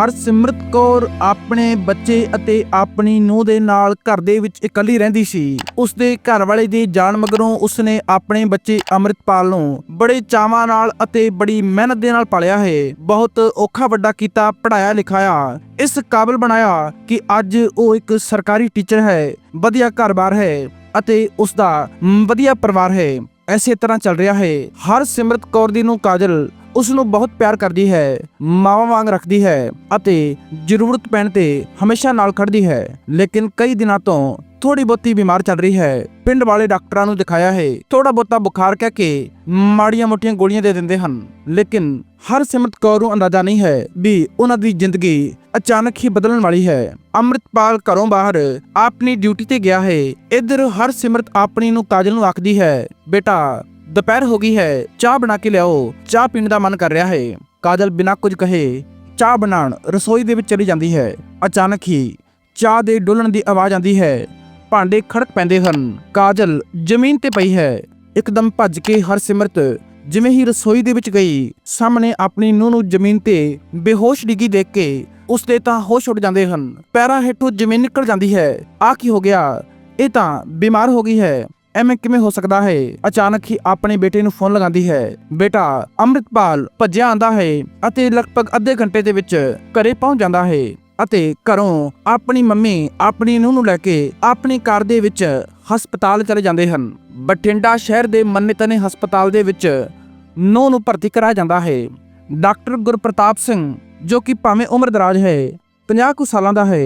ਹਰਸਿਮਰਤ ਕੌਰ ਆਪਣੇ ਬੱਚੇ ਅਤੇ ਆਪਣੀ ਨੂੰਹ ਦੇ ਨਾਲ ਘਰ ਦੇ ਵਿੱਚ ਇਕੱਲੀ ਰਹਿੰਦੀ ਸੀ। ਉਸਦੇ ਘਰ ਵਾਲੇ ਦੀ ਜਾਣ ਮਗਰੋਂ ਉਸਨੇ ਆਪਣੇ ਬੱਚੇ ਅੰਮ੍ਰਿਤਪਾਲ ਨੂੰ ਬੜੇ ਚਾਵਾਂ ਨਾਲ ਅਤੇ ਬੜੀ ਮਿਹਨਤ ਦੇ ਨਾਲ ਪਾਲਿਆ ਹੈ। ਬਹੁਤ ਔਖਾ ਵੱਡਾ ਕੀਤਾ ਪੜਾਇਆ ਲਿਖਾਇਆ। ਇਸ ਕਾਬਿਲ ਬਣਾਇਆ ਕਿ ਅੱਜ ਉਹ ਇੱਕ ਸਰਕਾਰੀ ਟੀਚਰ ਹੈ, ਵਧੀਆ ਘਰ-ਬਾਰ ਹੈ ਅਤੇ ਉਸ ਦਾ ਵਧੀਆ ਪਰਿਵਾਰ ਹੈ। ਐਸੇ ਤਰ੍ਹਾਂ ਚੱਲ ਰਿਹਾ ਹੈ। ਹਰ ਸਿਮਰਤ ਕੌਰ ਦੀ ਨੂੰ ਕਾਜਲ ਉਸ ਨੂੰ ਬਹੁਤ ਪਿਆਰ ਕਰਦੀ ਹੈ, ਮਾਵਾਂ ਵਾਂਗ ਰੱਖਦੀ ਹੈ ਅਤੇ ਜ਼ਰੂਰਤ ਪੈਣ ਤੇ ਹਮੇਸ਼ਾ ਨਾਲ ਖੜਦੀ ਹੈ। ਲੇਕਿਨ ਕਈ ਦਿਨਾਂ ਤੋਂ ਥੋੜੀ ਬਹੁਤੀ ਬਿਮਾਰ ਚੱਲ ਰਹੀ ਹੈ। ਪਿੰਡ ਵਾਲੇ ਡਾਕਟਰਾਂ ਨੂੰ ਦਿਖਾਇਆ ਹੈ ਥੋੜਾ ਬਹੁਤਾ ਬੁਖਾਰ ਕਹਿ ਕੇ ਮਾੜੀਆਂ ਮੋਟੀਆਂ ਗੋਲੀਆਂ ਦੇ ਦਿੰਦੇ ਹਨ। ਲੇਕਿਨ ਹਰ ਸਿਮਰਤ ਕੌਰ ਨੂੰ ਅੰਦਾਜ਼ਾ ਨਹੀਂ ਹੈ ਵੀ ਉਹਨਾਂ ਦੀ ਜ਼ਿੰਦਗੀ ਅਚਾਨਕ ਹੀ ਬਦਲਣ ਵਾਲੀ ਹੈ। ਅੰਮ੍ਰਿਤਪਾਲ ਘਰੋਂ ਬਾਹਰ ਆਪਣੀ ਡਿਊਟੀ ਤੇ ਗਿਆ ਹੈ, ਇੱਧਰ ਹਰ ਸਿਮਰਤ ਆਪਣੀ ਨੂੰ ਕਾਜਲ ਨੂੰ ਆਖਦੀ ਹੈ, ਬੇਟਾ ਦੁਪਹਿਰ ਹੋ ਗਈ ਹੈ, ਚਾਹ ਬਣਾ ਕੇ ਲਿਆਓ। ਚਾਹ ਪੀਣ ਦਾ ਮਨ ਕਰ ਰਿਹਾ ਹੈ। ਕਾਜਲ ਬਿਨਾਂ ਕੁਝ ਕਹੇ, ਚਾਹ ਬਣਾਉਣ ਰਸੋਈ ਦੇ ਵਿੱਚ ਚਲੀ ਜਾਂਦੀ ਹੈ। ਅਚਾਨਕ ਹੀ ਚਾਹ ਦੇ ਡੁੱਲਣ ਦੀ ਆਵਾਜ਼ ਆਉਂਦੀ ਹੈ। ਭਾਂਡੇ ਖੜਕ ਪੈਂਦੇ ਹਨ। ਕਾਜਲ ਜ਼ਮੀਨ ਤੇ ਪਈ ਹੈ। ਇੱਕਦਮ ਭੱਜ ਕੇ ਹਰਸਿਮਰਤ ਜਿਵੇਂ ਹੀ ਰਸੋਈ ਦੇ ਵਿੱਚ ਗਈ, ਸਾਹਮਣੇ ਆਪਣੀ ਨੂੰਹ ਨੂੰ ਜ਼ਮੀਨ ਤੇ ਬੇਹੋਸ਼ ਡਿੱਗੀ ਦੇਖ ਕੇ ਉਸਦੇ ਤਾਂ ਹੋਸ਼ ਉੱਡ ਜਾਂਦੇ ਹਨ। ਪੈਰਾਂ ਹੇਠੋਂ ਜ਼ਮੀਨ ਨਿਕਲ ਜਾਂਦੀ ਹੈ। ਆ ਕੀ ਹੋ ਗਿਆ? ਇਹ ਤਾਂ ਬਿਮਾਰ ਹੋ ਗਈ ਹੈ। ਐਵੇਂ ਕਿਵੇਂ ਹੋ ਸਕਦਾ ਹੈ? ਅਚਾਨਕ ਹੀ ਆਪਣੇ ਬੇਟੇ ਨੂੰ ਫੋਨ ਲਗਾਉਂਦੀ ਹੈ। ਬੇਟਾ, ਅੰਮ੍ਰਿਤਪਾਲ ਭੱਜਿਆ ਆਂਦਾ ਹੈ ਅਤੇ ਲਗਭਗ ਅੱਧੇ ਘੰਟੇ ਦੇ ਵਿੱਚ ਘਰੇ ਪਹੁੰਚ ਜਾਂਦਾ ਹੈ ਅਤੇ ਘਰੋਂ ਆਪਣੀ ਮੰਮੀ ਆਪਣੀ ਨੂੰਹ ਨੂੰ ਲੈ ਕੇ ਆਪਣੀ ਕਾਰ ਦੇ ਵਿੱਚ ਹਸਪਤਾਲ ਚਲੇ ਜਾਂਦੇ ਹਨ। ਬਠਿੰਡਾ ਸ਼ਹਿਰ ਦੇ ਮੰਨਤਨੇ ਹਸਪਤਾਲ ਦੇ ਵਿੱਚ ਨੂੰਹ ਨੂੰ ਭਰਤੀ ਕਰਾਇਆ ਜਾਂਦਾ ਹੈ। ਡਾਕਟਰ ਗੁਰਪ੍ਰਤਾਪ ਸਿੰਘ, ਜੋ ਕਿ ਭਾਵੇਂ ਉਮਰ ਦਰਾਜ ਹੈ 50 ਕੁ ਸਾਲਾਂ ਦਾ ਹੈ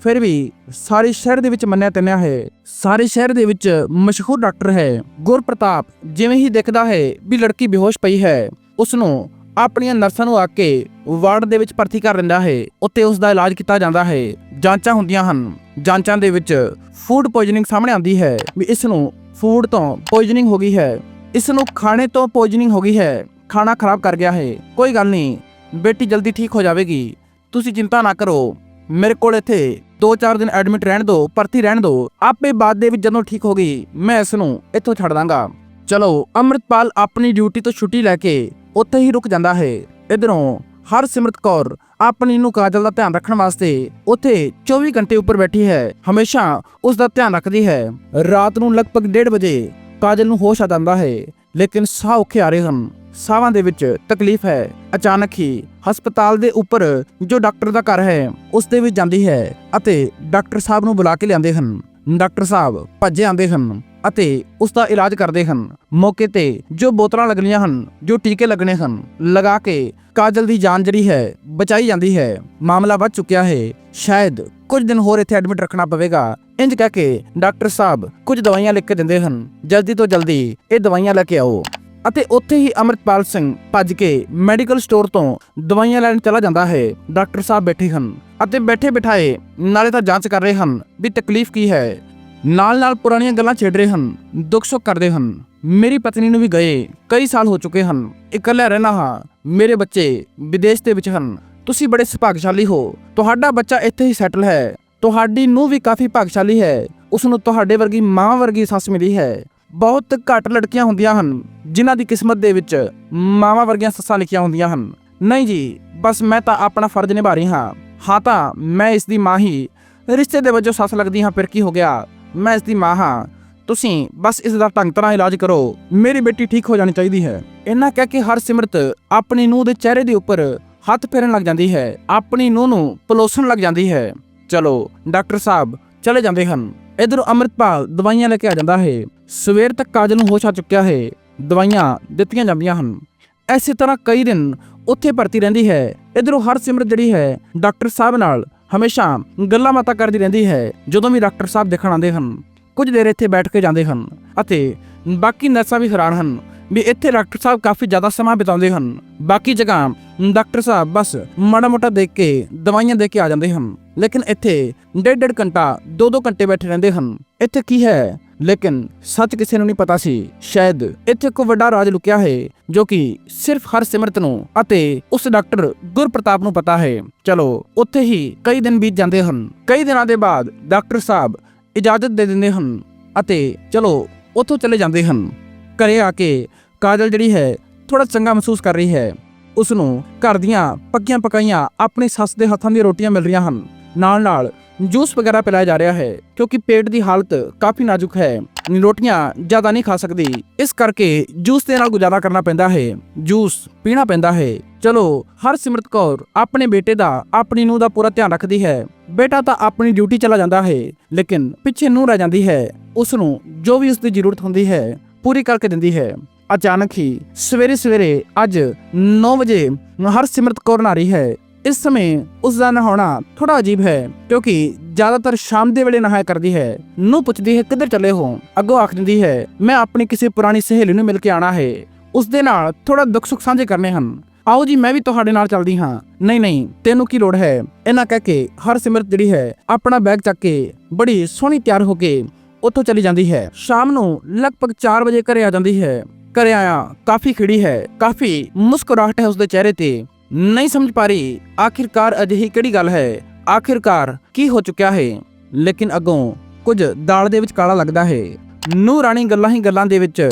ਫਿਰ ਵੀ ਸਾਰੇ ਸ਼ਹਿਰ ਦੇ ਵਿੱਚ ਮੰਨਿਆ ਤੰਨਿਆ ਹੈ। ਸਾਰੇ ਸ਼ਹਿਰ ਦੇ ਵਿੱਚ ਮਸ਼ਹੂਰ ਡਾਕਟਰ ਹੈ ਗੁਰਪ੍ਰਤਾਪ, ਜਿਵੇਂ ਹੀ ਦੇਖਦਾ ਹੈ ਵੀ ਲੜਕੀ ਬੇਹੋਸ਼ ਪਈ ਹੈ ਉਸ ਨੂੰ ਆਪਣੀਆਂ ਨਰਸਾਂ ਨੂੰ ਆ ਕੇ ਵਾਰਡ ਦੇ ਵਿੱਚ ਭਰਤੀ ਕਰ ਦਿੰਦਾ ਹੈ ਉੱਤੇ ਉਸ ਦਾ ਇਲਾਜ ਕੀਤਾ ਜਾਂਦਾ ਹੈ। ਜਾਂਚਾਂ ਹੁੰਦੀਆਂ ਹਨ। ਜਾਂਚਾਂ ਦੇ ਵਿੱਚ ਫੂਡ ਪੋਇਜ਼ਨਿੰਗ ਸਾਹਮਣੇ ਆਉਂਦੀ ਹੈ ਵੀ ਇਸ ਨੂੰ ਫੂਡ ਤੋਂ ਪੋਇਜ਼ਨਿੰਗ ਹੋ ਗਈ ਹੈ। ਇਸ ਨੂੰ ਖਾਣੇ ਤੋਂ ਪੋਇਜ਼ਨਿੰਗ ਹੋ ਗਈ ਹੈ। ਖਾਣਾ ਖਰਾਬ ਕਰ ਗਿਆ ਹੈ। ਕੋਈ ਗੱਲ ਨਹੀਂ, ਬੇਟੀ ਜਲਦੀ ਠੀਕ ਹੋ ਜਾਵੇਗੀ। ਤੁਸੀਂ ਚਿੰਤਾ ਨਾ ਕਰੋ। ਮੇਰੇ ਕੋਲ ਇੱਥੇ 2-4 ਦਿਨ ਐਡਮਿਟ ਰਹਿਣ ਦਿਓ ਭਰਤੀ ਰਹਿਣ ਦਿਓ ਆਪੇ ਬਾਅਦ ਦੇ ਵਿੱਚ ਜਦੋਂ ਠੀਕ ਹੋ ਗਈ, ਮੈਂ ਇਸ ਨੂੰ ਇੱਥੋਂ ਛੱਡ ਦਾਂਗਾ। ਚਲੋ, ਅੰਮ੍ਰਿਤਪਾਲ ਆਪਣੀ ਡਿਊਟੀ ਤੋਂ ਛੁੱਟੀ ਲੈ ਕੇ ਉੱਥੇ ਹੀ ਰੁਕ ਜਾਂਦਾ ਹੈ। ਇਧਰੋਂ ਹਰ ਸਿਮਰਤ ਕੌਰ ਆਪਣੀ ਨੂੰ ਕਾਜਲ ਦਾ ਧਿਆਨ ਰੱਖਣ ਵਾਸਤੇ ਉੱਥੇ 24 ਘੰਟੇ ਉੱਪਰ ਬੈਠੀ ਹੈ। ਹਮੇਸ਼ਾ ਉਸ ਦਾ ਧਿਆਨ ਰੱਖਦੀ ਹੈ। ਰਾਤ ਨੂੰ ਲਗਭਗ 1:30 ਵਜੇ ਕਾਜਲ ਨੂੰ ਹੋਸ਼ ਆ ਜਾਂਦਾ ਹੈ, ਲੇਕਿਨ ਸਾਹ ਔਖੇ ਆ ਰਹੇ ਹਨ। ਸਾਹਾਂ ਦੇ ਵਿੱਚ ਤਕਲੀਫ ਹੈ। ਅਚਾਨਕ ਹੀ ਹਸਪਤਾਲ ਦੇ ਉੱਪਰ ਜੋ ਡਾਕਟਰ ਦਾ ਘਰ ਹੈ, ਉਸ ਦੇ ਵਿੱਚ ਜਾਂਦੀ ਹੈ ਅਤੇ ਡਾਕਟਰ ਸਾਹਿਬ ਨੂੰ ਬੁਲਾ ਕੇ ਲਿਆਉਂਦੇ ਹਨ। ਡਾਕਟਰ ਸਾਹਿਬ ਭੱਜੇ ਆਉਂਦੇ ਹਨ ਅਤੇ ਉਸ ਦਾ ਇਲਾਜ ਕਰਦੇ ਹਨ। ਮੌਕੇ ਤੇ ਜੋ ਬੋਤਲਾਂ ਲੱਗਣੀਆਂ ਹਨ, ਜੋ ਟੀਕੇ ਲੱਗਣੇ ਹਨ, ਲਗਾ ਕੇ ਕਾਜਲ ਦੀ ਜਾਨ ਜਿਹੜੀ ਹੈ, ਬਚਾਈ ਜਾਂਦੀ ਹੈ। ਮਾਮਲਾ ਵੱਧ ਚੁੱਕਿਆ ਹੈ। ਸ਼ਾਇਦ ਕੁਝ ਦਿਨ ਹੋਰ ਇੱਥੇ ਐਡਮਿਟ ਰੱਖਣਾ ਪਵੇਗਾ। ਇੰਜ ਕਹਿ ਕੇ ਡਾਕਟਰ ਸਾਹਿਬ ਕੁਝ ਦਵਾਈਆਂ ਲਿਖ ਕੇ ਦਿੰਦੇ ਹਨ। ਜਲਦੀ ਤੋਂ ਜਲਦੀ ਇਹ ਦਵਾਈਆਂ ਲੈ ਕੇ ਆਓ। ਅਤੇ ਉੱਥੇ ਹੀ ਅਮਰਤਪਾਲ ਸਿੰਘ ਭੱਜ ਕੇ ਮੈਡੀਕਲ ਸਟੋਰ ਤੋਂ ਦਵਾਈਆਂ ਲੈਣ ਚਲਾ ਜਾਂਦਾ ਹੈ। ਡਾਕਟਰ ਸਾਹਿਬ ਬੈਠੇ ਹਨ ਅਤੇ ਬੈਠੇ ਬਿਠਾਏ ਨਾਲੇ ਤਾਂ ਜਾਂਚ ਕਰ ਰਹੇ ਹਨ ਵੀ ਤਕਲੀਫ ਕੀ ਹੈ। ਨਾਲ ਨਾਲ ਪੁਰਾਣੀਆਂ ਗੱਲਾਂ ਛੇੜ ਰਹੇ ਹਨ, ਦੁੱਖ ਸੁੱਖ ਕਰਦੇ ਹਨ। ਮੇਰੀ ਪਤਨੀ ਨੂੰ ਵੀ ਗਏ ਕਈ ਸਾਲ ਹੋ ਚੁੱਕੇ ਹਨ। ਇਕੱਲਾ ਰਹਿਣਾ ਹਾਂ। ਮੇਰੇ ਬੱਚੇ ਵਿਦੇਸ਼ ਦੇ ਵਿੱਚ ਹਨ। ਤੁਸੀਂ ਬੜੇ ਸੁਭਾਗਸ਼ਾਲੀ ਹੋ। ਤੁਹਾਡਾ ਬੱਚਾ ਇੱਥੇ ਹੀ ਸੈਟਲ ਹੈ। ਤੁਹਾਡੀ ਨੂੰ ਵੀ ਕਾਫੀ ਭਾਗਸ਼ਾਲੀ ਹੈ। ਉਸ ਨੂੰ ਤੁਹਾਡੇ ਵਰਗੀ ਮਾਂ ਵਰਗੀ ਸੱਸ ਮਿਲੀ ਹੈ। ਬਹੁਤ ਘੱਟ ਲੜਕੀਆਂ ਹੁੰਦੀਆਂ ਹਨ, ਜਿਨ੍ਹਾਂ ਦੀ ਕਿਸਮਤ ਦੇ ਵਿੱਚ ਮਾਵਾਂ ਵਰਗੀਆਂ ਸੱਸਾਂ ਲਿਖੀਆਂ ਹੁੰਦੀਆਂ ਹਨ। ਨਹੀਂ ਜੀ, ਬਸ ਮੈਂ ਤਾਂ ਆਪਣਾ ਫਰਜ਼ ਨਿਭਾ ਰਹੀ ਹਾਂ। ਹਾਂ ਤਾਂ, ਮੈਂ ਇਸ ਦੀ ਮਾਂ ਹੀ। ਰਿਸ਼ਤੇ ਦੇ ਵਜੋਂ ਸੱਸ ਲੱਗਦੀ ਹਾਂ, ਫਿਰ ਕੀ ਹੋ ਗਿਆ? ਮੈਂ ਇਸ ਦੀ ਮਾਂ ਹਾਂ। ਤੁਸੀਂ ਬਸ ਇਸ ਦਾ ਢੰਗ ਤਰ੍ਹਾਂ ਇਲਾਜ ਕਰੋ। ਮੇਰੀ ਬੇਟੀ ਠੀਕ ਹੋ ਜਾਣੀ ਚਾਹੀਦੀ ਹੈ। ਇਹਨਾਂ ਕਹਿ ਕੇ ਹਰ ਸਿਮਰਤ ਆਪਣੀ ਨੂੰਹ ਦੇ ਚਿਹਰੇ ਦੇ ਉੱਪਰ ਹੱਥ ਫੇਰਨ ਲੱਗ ਜਾਂਦੀ ਹੈ। ਆਪਣੀ ਨੂੰਹ ਨੂੰ ਪਲੋਸਣ ਲੱਗ ਜਾਂਦੀ ਹੈ। ਚਲੋ, ਡਾਕਟਰ ਸਾਹਿਬ, ਚਲੇ ਜਾਂਦੇ ਹਨ। ਇਧਰੋਂ ਅੰਮ੍ਰਿਤਪਾਲ ਦਵਾਈਆਂ ਲੈ ਕੇ ਆ ਜਾਂਦਾ ਹੈ। ਸਵੇਰ ਤੱਕ ਕਾਜਲ ਨੂੰ ਹੋਸ਼ ਆ ਚੁੱਕਿਆ ਹੈ। ਦਵਾਈਆਂ ਦਿੱਤੀਆਂ ਜਾਂਦੀਆਂ ਹਨ। ਐਸੇ ਤਰ੍ਹਾਂ ਕਈ ਦਿਨ ਉੱਥੇ ਭਰਤੀ ਰਹਿੰਦੀ ਹੈ। ਇਧਰੋਂ ਹਰ ਸਿਮਰਤ ਜਿਹੜੀ ਹੈ, ਡਾਕਟਰ ਸਾਹਿਬ ਨਾਲ ਹਮੇਸ਼ਾ ਗੱਲਾਂ ਬਾਤਾਂ ਕਰਦੀ ਰਹਿੰਦੀ ਹੈ, ਜਦੋਂ ਵੀ ਡਾਕਟਰ ਸਾਹਿਬ ਦੇਖਣ ਆਉਂਦੇ ਹਨ। ਕੁਝ ਦੇਰ ਇੱਥੇ ਬੈਠ ਕੇ ਜਾਂਦੇ ਹਨ ਅਤੇ ਬਾਕੀ ਨਰਸਾਂ ਵੀ ਹੈਰਾਨ ਹਨ ਵੀ ਇੱਥੇ ਡਾਕਟਰ ਸਾਹਿਬ ਕਾਫੀ ਜ਼ਿਆਦਾ ਸਮਾਂ ਬਿਤਾਉਂਦੇ ਹਨ। ਬਾਕੀ ਜਗ੍ਹਾ ਡਾਕਟਰ ਸਾਹਿਬ ਬਸ ਮਾੜਾ ਮੋਟਾ ਦੇਖ ਕੇ ਦਵਾਈਆਂ ਦੇ ਕੇ ਆ ਜਾਂਦੇ ਹਨ। ਲੇਕਿਨ ਇੱਥੇ ਡੇਢ ਡੇਢ ਘੰਟਾ ਦੋ ਦੋ ਘੰਟੇ ਬੈਠੇ ਰਹਿੰਦੇ ਹਨ। ਇੱਥੇ ਕੀ ਹੈ? ਲੇਕਿਨ ਸੱਚ ਕਿਸੇ ਨੂੰ ਨਹੀਂ ਪਤਾ ਸੀ। ਸ਼ਾਇਦ ਇੱਥੇ ਕੋਈ ਵੱਡਾ ਰਾਜ ਲੁਕਿਆ ਹੈ, ਜੋ ਕਿ ਸਿਰਫ ਹਰ ਸਿਮਰਤ ਨੂੰ ਅਤੇ ਉਸ ਡਾਕਟਰ ਗੁਰਪ੍ਰਤਾਪ ਨੂੰ ਪਤਾ ਹੈ। ਚਲੋ, ਉੱਥੇ ਹੀ ਕਈ ਦਿਨ ਬੀਤ ਜਾਂਦੇ ਹਨ। ਕਈ ਦਿਨਾਂ ਦੇ ਬਾਅਦ ਡਾਕਟਰ ਸਾਹਿਬ ਇਜਾਜ਼ਤ ਦੇ ਦਿੰਦੇ ਹਨ ਅਤੇ ਚਲੋ, ਉੱਥੋਂ ਚਲੇ ਜਾਂਦੇ ਹਨ। ਘਰੇ ਆ ਕੇ ਕਾਜਲ ਜਿਹੜੀ ਹੈ ਥੋੜਾ ਚੰਗਾ ਮਹਿਸੂਸ ਕਰ ਰਹੀ ਹੈ। ਉਸ ਨੂੰ ਘਰ ਦੀਆਂ ਪੱਕੀਆਂ ਪਕਾਈਆਂ ਆਪਣੀ ਸੱਸ ਦੇ ਹੱਥਾਂ ਦੀਆਂ ਰੋਟੀਆਂ ਮਿਲ ਰਹੀਆਂ ਹਨ। ਨਾਲ ਨਾਲ ਜੂਸ ਵਗੈਰਾ ਪਿਲਾਇਆ ਜਾ ਰਿਹਾ ਹੈ ਕਿਉਂਕਿ ਪੇਟ ਦੀ ਹਾਲਤ ਕਾਫੀ ਨਾਜ਼ੁਕ ਹੈ। ਰੋਟੀਆਂ ਜ਼ਿਆਦਾ ਨਹੀਂ ਖਾ ਸਕਦੀ। ਇਸ ਕਰਕੇ ਜੂਸ ਦੇ ਨਾਲ ਗੁਜ਼ਾਰਾ ਕਰਨਾ ਪੈਂਦਾ ਹੈ। ਜੂਸ ਪੀਣਾ ਪੈਂਦਾ ਹੈ। ਚਲੋ ਹਰਸਿਮਰਤ ਕੌਰ ਆਪਣੇ ਬੇਟੇ ਦਾ, ਆਪਣੀ ਨੂੰਹ ਦਾ ਪੂਰਾ ਧਿਆਨ ਰੱਖਦੀ ਹੈ। ਬੇਟਾ ਤਾਂ ਆਪਣੀ ਡਿਊਟੀ ਚਲਾ ਜਾਂਦਾ ਹੈ, ਲੇਕਿਨ ਪਿੱਛੇ ਨੂੰਹ ਰਹਿ ਜਾਂਦੀ ਹੈ। ਉਸ ਨੂੰ ਜੋ ਵੀ ਉਸ ਦੀ ਜ਼ਰੂਰਤ ਹੁੰਦੀ ਹੈ ਪੂਰੀ ਕਰਕੇ ਦਿੰਦੀ ਹੈ। ਅਚਾਨਕ ਹੀ ਸਵੇਰੇ ਸਵੇਰੇ ਅੱਜ 9 ਵਜੇ ਹਰਸਿਮਰਤ ਕੌਰ ਨਹਾ ਹੈ। ਇਸ ਸਮੇਂ ਉਸ ਦਾ ਨਹਾਉਣਾ ਥੋੜਾ ਅਜੀਬ ਹੈ ਕਿਉਂਕਿ ਜ਼ਿਆਦਾਤਰ ਸ਼ਾਮ ਦੇ ਵੇਲੇ ਨਹਾਇਆ ਕਰਦੀ ਹੈ। ਨੂੰ ਪੁੱਛਦੀ ਹੈ, ਕਿੱਧਰ ਚੱਲੇ ਹੋ? ਅੱਗੋਂ ਆਖ ਦਿੰਦੀ ਹੈ, ਮੈਂ ਆਪਣੀ ਕਿਸੇ ਪੁਰਾਣੀ ਸਹੇਲੀ ਨੂੰ ਮਿਲ ਕੇ ਆਣਾ ਹੈ। ਉਸ ਦੇ ਨਾਲ ਥੋੜਾ ਦੁੱਖ ਸੁੱਖ ਸਾਂਝੇ ਕਰਨੇ ਹਨ। ਆਓ ਜੀ, ਮੈਂ ਵੀ ਤੁਹਾਡੇ ਨਾਲ ਚੱਲਦੀ ਹਾਂ। ਨਹੀਂ ਨਹੀਂ, ਤੈਨੂੰ ਕੀ ਲੋੜ ਹੈ? ਇਹਨਾਂ ਕਹਿ ਕੇ ਹਰਸਿਮਰਤ ਜਿਹੜੀ ਹੈ ਆਪਣਾ ਬੈਗ ਚੱਕ ਕੇ ਬੜੀ ਸੋਹਣੀ ਤਿਆਰ ਹੋ ਕੇ ਉੱਥੋਂ ਚਲੀ ਜਾਂਦੀ ਹੈ। ਸ਼ਾਮ ਨੂੰ ਲਗਭਗ 4 ਵਜੇ ਘਰੇ ਆ ਜਾਂਦੀ ਹੈ। ਘਰੇ ਆਇਆ, ਕਾਫੀ ਖਿੜੀ ਹੈ, ਕਾਫੀ ਮੁਸਕਰਾਹਟ ਹੈ ਉਸਦੇ ਚਿਹਰੇ ਤੇ। ਨਹੀਂ ਸਮਝ ਪਾ ਰਹੀ, ਆਖਿਰਕਾਰ ਅਜਿਹੀ ਕਿਹੜੀ ਗੱਲ ਹੈ? ਆਖਿਰਕਾਰ ਕੀ ਹੋ ਚੁੱਕਿਆ ਹੈ? ਲੇਕਿਨ ਅੱਗੋਂ ਕੁਝ ਦਾਲ ਦੇ ਵਿੱਚ ਕਾਲਾ ਲੱਗਦਾ ਹੈ। ਨੂੰ ਰਾਣੀ ਗੱਲਾਂ ਹੀ ਗੱਲਾਂ ਦੇ ਵਿੱਚ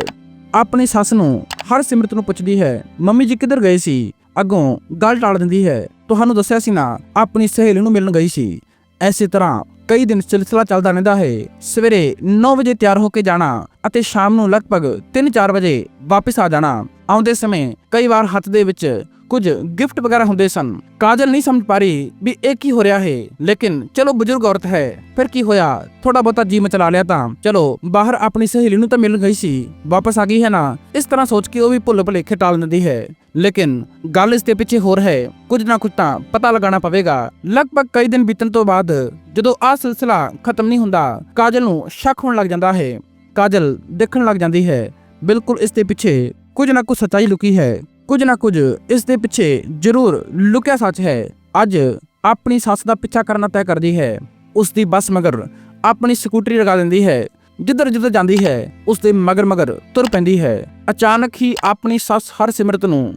ਆਪਣੀ ਸੱਸ ਨੂੰ ਹਰ ਸਿਮਰਤ ਨੂੰ ਪੁੱਛਦੀ ਹੈ, ਮੰਮੀ ਜੀ ਕਿੱਧਰ ਗਏ ਸੀ? ਅੱਗੋਂ ਗੱਲ ਟਾਲ ਦਿੰਦੀ ਹੈ, ਤੁਹਾਨੂੰ ਦੱਸਿਆ ਸੀ ਨਾ, ਆਪਣੀ ਸਹੇਲੀ ਨੂੰ ਮਿਲਣ ਗਈ ਸੀ। ਐਸੇ ਤਰ੍ਹਾਂ ਕਈ ਦਿਨ ਸਿਲਸਿਲਾ ਚੱਲਦਾ ਰਹਿੰਦਾ ਹੈ। ਸਵੇਰੇ 9 ਵਜੇ ਤਿਆਰ ਹੋ ਕੇ ਜਾਣਾ ਅਤੇ ਸ਼ਾਮ ਨੂੰ ਲਗਭਗ 3-4 ਵਜੇ ਵਾਪਸ ਆ ਜਾਣਾ। ਆਉਂਦੇ ਸਮੇਂ ਕਈ ਵਾਰ ਹੱਥ ਦੇ ਵਿੱਚ ਕੁਝ ਗਿਫਟ ਵਗੈਰਾ ਹੁੰਦੇ ਸਨ। ਕਾਜਲ ਨਹੀਂ ਸਮਝ ਪਾ ਰਹੀ ਵੀ ਇਹ ਕੀ ਹੋ ਰਿਹਾ ਹੈ, ਲੇਕਿਨ ਚਲੋ ਬਜ਼ੁਰਗ ਔਰਤ ਹੈ, ਫਿਰ ਕੀ ਹੋਇਆ? ਥੋੜਾ ਬਹੁਤਾ ਜੀ ਮਚਲਾ ਲਿਆ ਤਾਂ। ਚਲੋ, ਬਾਹਰ ਆਪਣੀ ਸਹੇਲੀ ਨੂੰ ਤਾਂ ਮਿਲਣ ਗਈ ਸੀ, ਵਾਪਸ ਆ ਗਈ ਹੈ ਨਾ? ਇਸ ਤਰ੍ਹਾਂ ਸੋਚ ਕੇ ਉਹ ਵੀ ਭੁੱਲ ਭੁਲੇਖੇ ਟਾਲ ਦਿੰਦੀ ਹੈ। ਲੇਕਿਨ ਗੱਲ ਇਸ ਦੇ ਪਿੱਛੇ ਹੋਰ ਹੈ। ਕੁਝ ਨਾ ਕੁਝ ਤਾਂ ਪਤਾ ਲਗਾਉਣਾ ਪਵੇਗਾ। ਲਗਭਗ ਕਈ ਦਿਨ ਬੀਤਣ ਤੋਂ ਬਾਅਦ ਜਦੋਂ ਆ ਸਿਲਸਿਲਾ ਖਤਮ ਨਹੀਂ ਹੁੰਦਾ, ਕਾਜਲ ਨੂੰ ਸ਼ੱਕ ਹੋਣ ਲੱਗ ਜਾਂਦਾ ਹੈ। ਕਾਜਲ ਦੇਖਣ ਲੱਗ ਜਾਂਦੀ ਹੈ, ਬਿਲਕੁਲ ਇਸ ਦੇ ਪਿੱਛੇ ਕੁਝ ਨਾ ਕੁਝ ਸੱਚਾਈ ਲੁਕੀ ਹੈ। ਕੁਝ ਨਾ ਕੁਝ ਇਸ ਦੇ ਪਿੱਛੇ ਜ਼ਰੂਰ ਲੁਕਿਆ ਸੱਚ ਹੈ। ਅੱਜ ਆਪਣੀ ਸੱਸ ਦਾ ਪਿੱਛਾ ਕਰਨਾ ਤੈਅ ਕਰਦੀ ਹੈ। ਉਸ ਦੀ ਬੱਸ ਮਗਰ ਆਪਣੀ ਸਕੂਟਰੀ ਲਗਾ ਦਿੰਦੀ ਹੈ। ਜਿੱਧਰ ਜਿੱਧਰ ਜਾਂਦੀ ਹੈ, ਉਸ ਦੇ ਮਗਰ ਮਗਰ ਤੁਰ ਪੈਂਦੀ ਹੈ। ਅਚਾਨਕ ਹੀ ਆਪਣੀ ਸੱਸ ਹਰਸਿਮਰਤ ਨੂੰ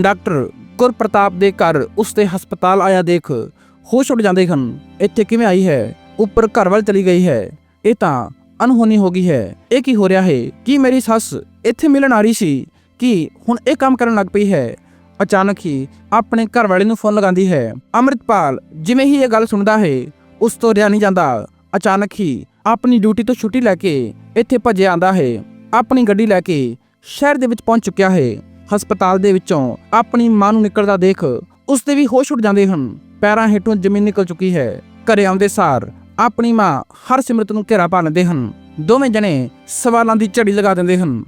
ਡਾਕਟਰ ਗੁਰਪ੍ਰਤਾਪ ਦੇ ਘਰ ਉਸ ਦੇ ਹਸਪਤਾਲ ਆਇਆ ਦੇਖ ਹੋਸ਼ ਉੱਡ ਜਾਂਦੇ ਹਨ। ਇੱਥੇ ਕਿਵੇਂ ਆਈ ਹੈ? ਉੱਪਰ ਘਰ ਵੱਲ ਚਲੀ ਗਈ ਹੈ। ਇਹ ਤਾਂ ਅਨਹੋਣੀ ਹੋ ਗਈ ਹੈ। ਇਹ ਕੀ ਹੋ ਰਿਹਾ ਹੈ? ਕੀ ਮੇਰੀ ਸੱਸ ਇੱਥੇ ਮਿਲਣ ਆ ਰਹੀ ਸੀ? ਕਿ ਹੁਣ ਇਹ ਕੰਮ ਕਰਨ ਲੱਗ ਪਈ ਹੈ। ਅਚਾਨਕ ਹੀ ਆਪਣੇ ਘਰ ਵਾਲੇ ਨੂੰ ਫੋਨ ਲਗਾਉਂਦੀ ਹੈ। ਅੰਮ੍ਰਿਤਪਾਲ, ਜਿਵੇਂ ਹੀ ਇਹ ਗੱਲ ਸੁਣਦਾ ਹੈ, ਉਸ ਤੋਂ ਰਿਆ ਨਹੀਂ ਜਾਂਦਾ। ਅਚਾਨਕ ਹੀ ਆਪਣੀ ਡਿਊਟੀ ਤੋਂ ਛੁੱਟੀ ਲੈ ਕੇ ਇੱਥੇ ਭੱਜਿਆ ਆਂਦਾ ਹੈ। ਆਪਣੀ ਗੱਡੀ ਲੈ ਕੇ ਸ਼ਹਿਰ ਦੇ ਵਿੱਚ ਪਹੁੰਚ ਚੁੱਕਿਆ ਹੈ। ਹਸਪਤਾਲ ਦੇ ਵਿੱਚੋਂ ਆਪਣੀ ਮਾਂ ਨੂੰ ਨਿਕਲਦਾ ਦੇਖ ਉਸ ਦੇ ਵੀ ਹੋਸ਼ ਉੱਡ ਜਾਂਦੇ ਹਨ। ਪੈਰਾਂ ਹੇਠੋਂ ਜ਼ਮੀਨ ਨਿਕਲ ਚੁੱਕੀ ਹੈ। ਘਰੇ ਆਉਂਦੇ ਸਾਰ ਆਪਣੀ ਮਾਂ ਹਰਸਿਮਰਤ ਨੂੰ ਘੇਰਾ ਪਾ ਲੈਂਦੇ ਹਨ। ਦੋਵੇਂ ਜਣੇ ਸਵਾਲਾਂ ਦੀ ਝੜੀ ਲਗਾ ਦਿੰਦੇ ਹਨ।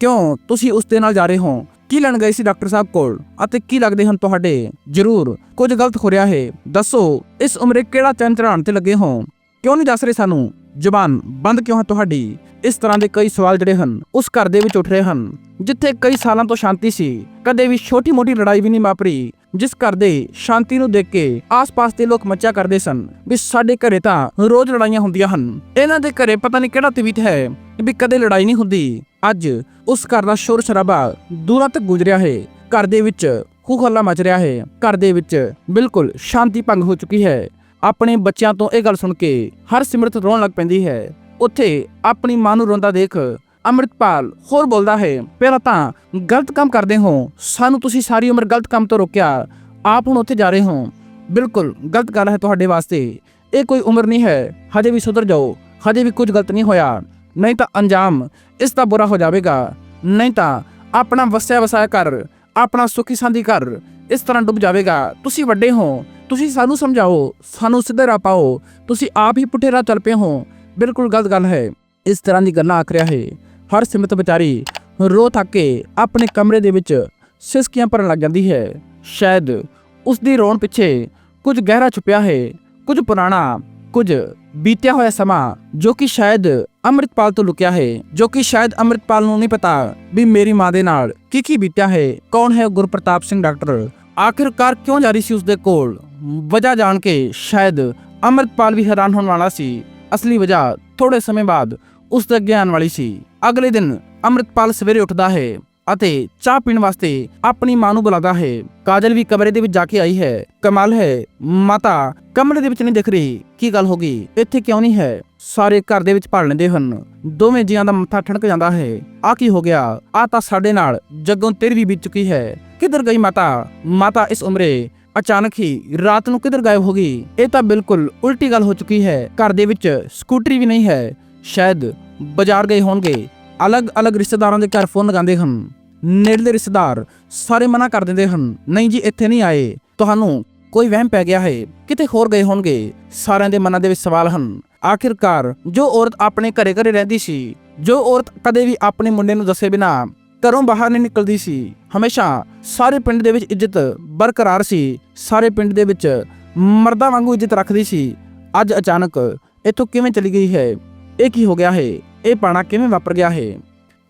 ਕਿਉਂ ਤੁਸੀਂ ਉਸ ਦੇ ਨਾਲ ਜਾ ਰਹੇ ਹੋ? ਕੀ ਲੈਣ ਗਏ ਸੀ ਡਾਕਟਰ ਸਾਹਿਬ ਕੋਲ? ਅਤੇ ਕੀ ਲੱਗਦੇ ਹਨ ਤੁਹਾਡੇ? ਜ਼ਰੂਰ, ਕੁਝ ਗਲਤ ਹੋ ਰਿਹਾ ਹੈ। ਦੱਸੋ, ਇਸ ਉਮਰੇ ਕਿਹੜਾ ਚੰਨ ਚੜਾਉਣ ਤੇ ਲੱਗੇ ਹੋ? ਕਿਉਂ ਨਹੀਂ ਦੱਸ ਰਹੇ ਸਾਨੂੰ? ਜ਼ੁਬਾਨ ਬੰਦ ਕਿਉਂ ਹੈ ਤੁਹਾਡੀ? ਇਸ ਤਰ੍ਹਾਂ ਦੇ ਕਈ ਸਵਾਲ ਜਿਹੜੇ ਹਨ, ਉਸ ਘਰ ਦੇ ਵਿੱਚ ਉੱਠ ਰਹੇ ਹਨ। ਜਿੱਥੇ ਕਈ ਸਾਲਾਂ ਤੋਂ ਸ਼ਾਂਤੀ ਸੀ, ਕਦੇ ਵੀ ਛੋਟੀ-ਮੋਟੀ ਲੜਾਈ ਵੀ ਨਹੀਂ ਵਾਪਰੀ, ਜਿਸ ਘਰ ਦੇ ਸ਼ਾਂਤੀ ਨੂੰ ਦੇਖ ਕੇ ਆਸ-ਪਾਸ ਦੇ ਲੋਕ ਮੱਚਾ ਕਰਦੇ ਸਨ ਵੀ ਸਾਡੇ ਘਰੇ ਤਾਂ ਰੋਜ਼ ਲੜਾਈਆਂ ਹੁੰਦੀਆਂ ਹਨ। ਇਹਨਾਂ ਦੇ ਘਰੇ ਪਤਾ ਨਹੀਂ ਕਿਹੜਾ ਤਵੀਤ ਹੈ ਵੀ ਕਦੇ ਲੜਾਈ ਨਹੀਂ ਹੁੰਦੀ। ਅੱਜ ਉਸ ਘਰ ਦਾ ਸ਼ੋਰ ਸ਼ਰਾਬਾ ਦੂਰਾਂ ਤੱਕ ਗੁਜ਼ਰਿਆ ਹੈ। ਘਰ ਦੇ ਵਿੱਚ ਖੂਖਲਾ ਮਚ ਰਿਹਾ ਹੈ। ਘਰ ਦੇ ਵਿੱਚ ਬਿਲਕੁਲ ਸ਼ਾਂਤੀ ਭੰਗ ਹੋ ਚੁੱਕੀ ਹੈ। ਆਪਣੇ ਬੱਚਿਆਂ ਤੋਂ ਇਹ ਗੱਲ ਸੁਣ ਕੇ ਹਰ ਸਿਮਰਤ ਰੋਣ ਲੱਗ ਪੈਂਦੀ ਹੈ। ਉੱਥੇ ਆਪਣੀ ਮਾਂ ਨੂੰ ਰੋਂਦਾ ਦੇਖ ਅੰਮ੍ਰਿਤਪਾਲ ਹੋਰ ਬੋਲਦਾ ਹੈ, ਪਹਿਲਾਂ ਤਾਂ ਗਲਤ ਕੰਮ ਕਰਦੇ ਹੋ। ਸਾਨੂੰ ਤੁਸੀਂ ਸਾਰੀ ਉਮਰ ਗਲਤ ਕੰਮ ਤੋਂ ਰੋਕਿਆ। ਆਪ ਹੁਣ ਉੱਥੇ ਜਾ ਰਹੇ ਹੋ। ਬਿਲਕੁਲ ਗਲਤ ਗੱਲ ਹੈ ਤੁਹਾਡੇ ਵਾਸਤੇ। ਇਹ ਕੋਈ ਉਮਰ ਨਹੀਂ ਹੈ। ਹਜੇ ਵੀ ਸੁਧਰ ਜਾਓ। ਹਜੇ ਵੀ ਕੁਝ ਗਲਤ ਨਹੀਂ ਹੋਇਆ। ਨਹੀਂ ਤਾਂ ਅੰਜਾਮ। ਇਸ ਦਾ ਬੁਰਾ ਹੋ ਜਾਵੇਗਾ। ਨਹੀਂ ਤਾਂ ਆਪਣਾ ਵਸਿਆ ਵਸਾਇਆ ਘਰ ਆਪਣਾ ਸੁਖੀ ਸਾਂਦੀ ਘਰ ਇਸ ਤਰ੍ਹਾਂ ਡੁੱਬ ਜਾਵੇਗਾ। ਤੁਸੀਂ ਵੱਡੇ ਹੋ, ਤੁਸੀਂ ਸਾਨੂੰ ਸਮਝਾਓ, ਸਾਨੂੰ ਸਿੱਧੇ ਰਾਹ ਪਾਓ, ਤੁਸੀਂ ਆਪ ਹੀ ਪੁੱਠੇ ਰਾਹ ਚੱਲ ਪਏ ਹੋ। ਬਿਲਕੁਲ ਗਲਤ ਗੱਲ ਹੈ। ਇਸ ਤਰ੍ਹਾਂ ਦੀ ਗੱਲਾਂ ਆਖ ਰਿਹਾ ਹੈ। ਹਰ ਸਿਮਤ ਵਿਚਾਰੀ ਰੋ ਥੱਕ ਕੇ ਆਪਣੇ ਕਮਰੇ ਦੇ ਵਿੱਚ ਸਿਸਕੀਆਂ ਭਰਨ ਲੱਗ ਜਾਂਦੀ ਹੈ। ਸ਼ਾਇਦ ਉਸ ਦੀ ਰੋਣ ਪਿੱਛੇ ਕੁਝ ਗਹਿਰਾ ਛੁਪਿਆ ਹੈ, ਕੁਝ ਪੁਰਾਣਾ ਕੁਝ ਬੀਤਿਆ ਹੋਇਆ ਸਮਾਂ ਜੋ ਕਿ ਸ਼ਾਇਦ ਅੰਮ੍ਰਿਤਪਾਲ ਤੋਂ ਲੁਕਿਆ ਹੈ, ਜੋ ਕਿ ਸ਼ਾਇਦ ਅੰਮ੍ਰਿਤਪਾਲ ਨੂੰ ਨਹੀਂ ਪਤਾ ਵੀ ਮੇਰੀ ਮਾਂ ਦੇ ਨਾਲ ਕੀ ਕੀ ਬੀਤਿਆ ਹੈ, ਕੌਣ ਹੈ ਗੁਰਪ੍ਰਤਾਪ ਸਿੰਘ ਡਾਕਟਰ? ਆਖਿਰਕਾਰ ਕਿਉਂ ਜਾ ਰਹੀ ਸੀ ਉਸਦੇ ਕੋਲ? ਵਜ੍ਹਾ ਜਾਣ ਕੇ ਸ਼ਾਇਦ ਅੰਮ੍ਰਿਤਪਾਲ ਵੀ ਹੈਰਾਨ ਹੋਣ ਵਾਲਾ ਸੀ। ਅਸਲੀ ਵਜ੍ਹਾ ਥੋੜੇ ਸਮੇਂ ਬਾਅਦ ਉਸ ਦੇ ਆਉਣ ਵਾਲੀ ਸੀ। ਅਗਲੇ ਦਿਨ ਅੰਮ੍ਰਿਤਪਾਲ ਸਵੇਰੇ ਉੱਠਦਾ ਹੈ। ਅਤੇ ਚਾਹ ਪੀਣ ਵਾਸਤੇ ਆਪਣੀ ਮਾਂ ਨੂੰ ਬੁਲਾਦਾ ਹੈ। ਕਾਜਲ ਵੀ ਕਮਰੇ ਦੇ ਵਿੱਚ ਜਾ ਕੇ ਆਈ ਹੈ। ਕਮਾਲ ਹੈ। ਮਾਤਾ ਕਮਰੇ ਦੇ ਵਿੱਚ ਨਹੀਂ ਦਿਖ ਰਹੀ। ਕੀ ਗੱਲ ਹੋ ਗਈ? ਇੱਥੇ ਕਿਉਂ ਨਹੀਂ ਹੈ? ਸਾਰੇ ਘਰ ਦੇ ਵਿੱਚ ਭਾਲ ਲੈਂਦੇ ਹਨ। ਦੋਵੇਂ ਜੀਆਂ ਦਾ ਮੱਥਾ ਠਣਕ ਜਾਂਦਾ ਹੈ। ਆ ਕੀ ਹੋ ਗਿਆ? ਆ ਤਾਂ ਸਾਡੇ ਨਾਲ ਜੱਗੋਂ ਤੇਰੀ ਵੀ ਬੀਤ ਚੁੱਕੀ ਹੈ। ਕਿੱਧਰ ਗਈ ਮਾਤਾ? ਮਾਤਾ ਇਸ ਉਮਰੇ ਅਚਾਨਕ ਹੀ ਰਾਤ ਨੂੰ ਕਿੱਧਰ ਗਾਇਬ ਹੋ ਗਈ? ਇਹ ਤਾਂ ਬਿਲਕੁਲ ਉਲਟੀ ਗੱਲ ਹੋ ਚੁੱਕੀ ਹੈ। ਘਰ ਦੇ ਵਿੱਚ ਸਕੂਟਰੀ ਵੀ ਨਹੀਂ ਹੈ। ਸ਼ਾਇਦ ਬਾਜ਼ਾਰ ਗਏ ਹੋਣਗੇ। ਅਲੱਗ-ਅਲੱਗ ਰਿਸ਼ਤੇਦਾਰਾਂ ਦੇ ਘਰ ਫੋਨ ਲਗਾਉਂਦੇ ਹਨ। ਨੇੜਲੇ ਰਿਸ਼ਤੇਦਾਰ ਸਾਰੇ ਮਨਾ ਕਰ ਦਿੰਦੇ ਹਨ, ਨਹੀਂ ਜੀ, ਇੱਥੇ ਨਹੀਂ ਆਏ। ਤੁਹਾਨੂੰ ਕੋਈ ਵਹਿਮ ਪੈ ਗਿਆ ਹੈ? ਕਿਤੇ ਹੋਰ ਗਏ ਹੋਣਗੇ? ਸਾਰਿਆਂ ਦੇ ਮਨਾਂ ਦੇ ਵਿੱਚ ਸਵਾਲ ਹਨ। ਆਖਿਰਕਾਰ, ਜੋ ਔਰਤ ਆਪਣੇ ਘਰੇ ਘਰੇ ਰਹਿੰਦੀ ਸੀ, ਜੋ ਔਰਤ ਕਦੇ ਵੀ ਆਪਣੇ ਮੁੰਡੇ ਨੂੰ ਦੱਸੇ ਬਿਨਾ ਘਰੋਂ ਬਾਹਰ ਨਹੀਂ ਨਿਕਲਦੀ ਸੀ, ਹਮੇਸ਼ਾ ਸਾਰੇ ਪਿੰਡ ਦੇ ਵਿੱਚ ਇੱਜ਼ਤ, ਬਰਕਰਾਰ ਸੀ। ਸਾਰੇ ਪਿੰਡ ਦੇ ਵਿੱਚ ਮਰਦਾਂ ਵਾਂਗੂ ਇੱਜ਼ਤ ਰੱਖਦੀ ਸੀ। ਅੱਜ ਅਚਾਨਕ ਇੱਥੋਂ ਕਿਵੇਂ ਚਲੀ ਗਈ ਹੈ? ਇਹ ਕੀ ਹੋ ਗਿਆ ਹੈ? ਇਹ ਪਾਣਾ ਕਿਵੇਂ ਵਾਪਰ ਗਿਆ ਹੈ?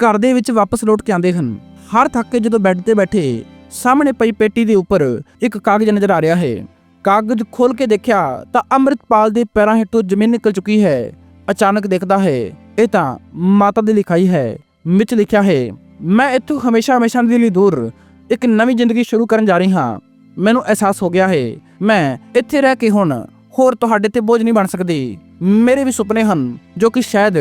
ਘਰ ਦੇ ਵਿੱਚ ਵਾਪਸ ਲੌਟ ਕੇ ਆਉਂਦੇ ਹਨ। ਹਰ ਥੱਕ ਕੇ ਜਦੋਂ ਬੈੱਡ ਤੇ ਬੈਠੇ, ਸਾਹਮਣੇ ਪਈ ਪੇਟੀ ਦੇ ਉੱਪਰ ਇੱਕ ਕਾਗਜ਼ ਨਜ਼ਰ ਆ ਰਿਹਾ ਹੈ। ਕਾਗਜ਼ ਖੋਲ ਕੇ ਦੇਖਿਆ ਤਾਂ ਅੰਮ੍ਰਿਤਪਾਲ ਦੇ ਪੈਰਾਂ ਹੇਠੋਂ ਜ਼ਮੀਨ ਨਿਕਲ ਚੁੱਕੀ ਹੈ। ਅਚਾਨਕ ਦੇਖਦਾ ਹੈ, ਇਹ ਤਾਂ ਮਾਤਾ ਦੀ ਲਿਖਾਈ ਹੈ। ਵਿੱਚ ਲਿਖਿਆ ਹੈ, ਮੈਂ ਇੱਥੋਂ ਹਮੇਸ਼ਾ ਹਮੇਸ਼ਾ ਦੇ ਲਈ ਦੂਰ ਇੱਕ ਨਵੀਂ ਜ਼ਿੰਦਗੀ ਸ਼ੁਰੂ ਕਰਨ ਜਾ ਰਹੀ ਹਾਂ। ਮੈਨੂੰ ਅਹਿਸਾਸ ਹੋ ਗਿਆ ਹੈ, ਮੈਂ ਇੱਥੇ ਰਹਿ ਕੇ ਹੁਣ ਹੋਰ ਤੁਹਾਡੇ ਤੇ ਬੋਝ ਨਹੀਂ ਬਣ ਸਕਦੀ। ਮੇਰੇ ਵੀ ਸੁਪਨੇ ਹਨ ਜੋ ਕਿ ਸ਼ਾਇਦ